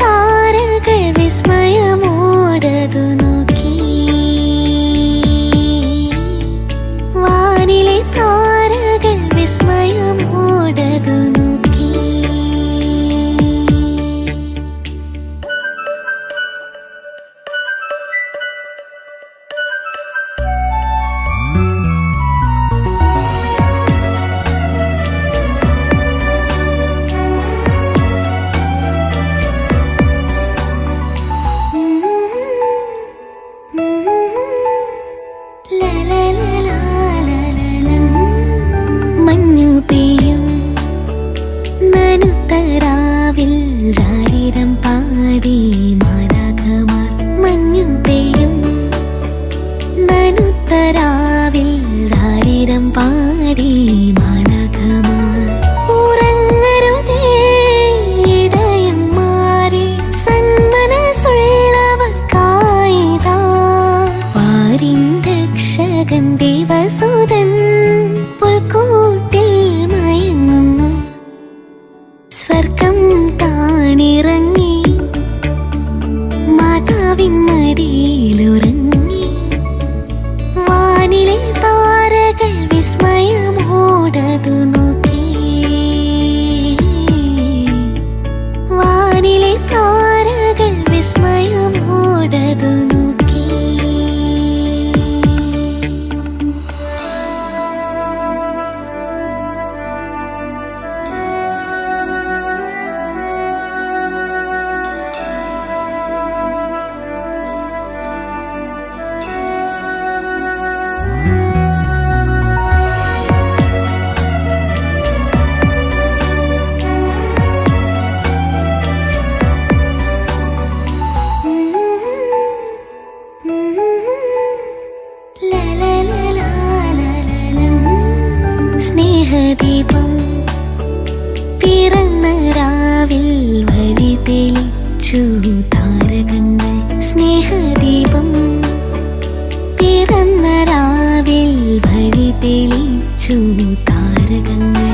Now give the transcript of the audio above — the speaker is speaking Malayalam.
താരകൾ വിസ്മയമോടതു നോക്കി. വാനിലെ താരകൾ വിസ്മയമോടതു നോക്കി. മഞ്ഞു ദേവസുതൻ പുൽക്കൂട്ടിൽ മയങ്ങുന്നു. സ്വർഗം താണിറങ്ങി. മാതാവിൻ മടിയിലുറങ്ങി വാനിലെ താരകൾ വിസ്മയമോടതു നോക്കി. വാനിലെ താരകൾ വിസ്മയമോടതു സ്നേഹദീപം പിറന്ന രാവിൽ വഴി തെളിച്ചു താരകങ്ങൾ. സ്നേഹദീപം പിറന്ന രാവിൽ വഴി തെളിച്ചു താരകങ്ങൾ.